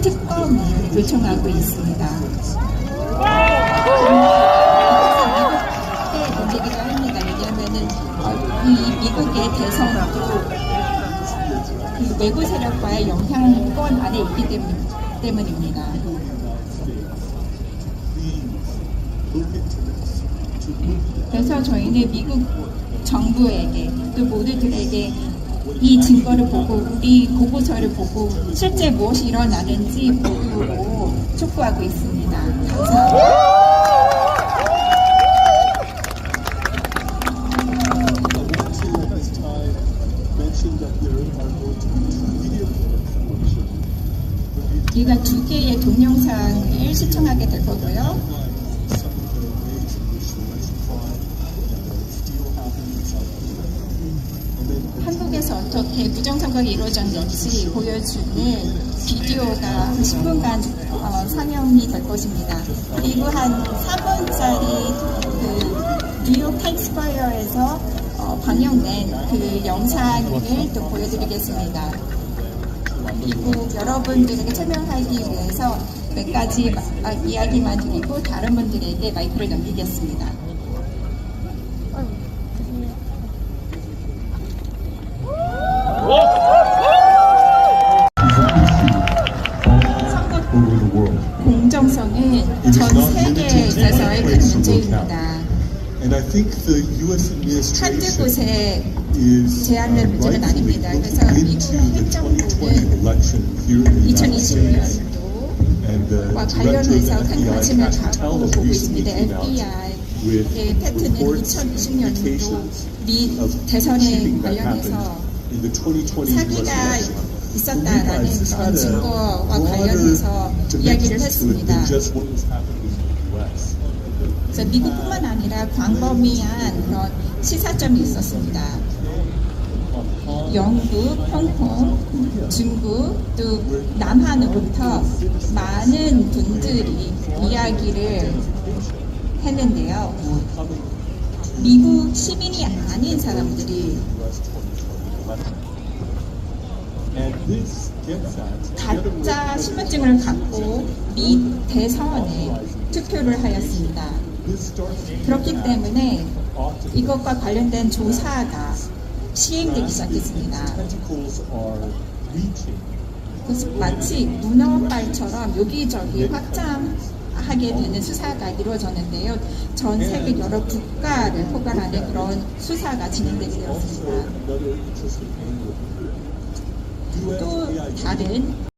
특검을 요청하고 있습니다. 미국의 문제기도 합니다. 왜냐하면은 어, 이 미국의 대선도 그 외부 세력과의 영향권 안에 있기 때문, 때문입니다. 그래서 저희는 미국 정부에게 또 모두들에게 이 증거를 보고 우리 보고서를 보고 실제 무엇이 일어나는지 보고 촉구하고 있습니다. 감사합니다. 우리가 두 개의 동영상을 시청하게 될 거고요. 한국에서 어떻게 부정선거가 이루어졌는지 보여주는 비디오가 10분간 어, 상영이 될 것입니다. 그리고 한 3분짜리 그 뉴욕 타임스퀘어에서 어, 방영된 그 영상을 또 보여드리겠습니다. 그리고 여러분들에게 설명하기 위해서 몇 가지 마- 아, 이야기만 드리고 다른 분들에게 마이크를 넘기겠습니다. 문제입니다. And I think the U.S. 한두 곳에 is uh, 제한될 문제는 아닙니다. 그래서 미국 the 2020 행정부는 election here in the United States. 2020년도 And the 와 director of 관련해서 the 큰 FBI, 관심을 갖고 보고 있습니다. FBI의 with 패트는 reports, 2020년도 indications 미 of 대선에 관련해서 happened in the 2020 US 사기가. 있었다라는 그런 증거와 관련해서 이야기를 했습니다. 그래서 미국뿐만 아니라 광범위한 그런 시사점이 있었습니다. 영국, 홍콩, 중국, 또 남한으로부터 많은 분들이 이야기를 했는데요. 미국 시민이 아닌 사람들이 가짜 신분증을 갖고 미 대선에 투표를 하였습니다. 그렇기 때문에 이것과 관련된 조사가 시행되기 시작했습니다. 마치 문어발처럼 여기저기 확장하게 되는 수사가 이루어졌는데요. 전 세계 여러 국가를 포괄하는 그런 수사가 진행되게 되었습니다. 또 다른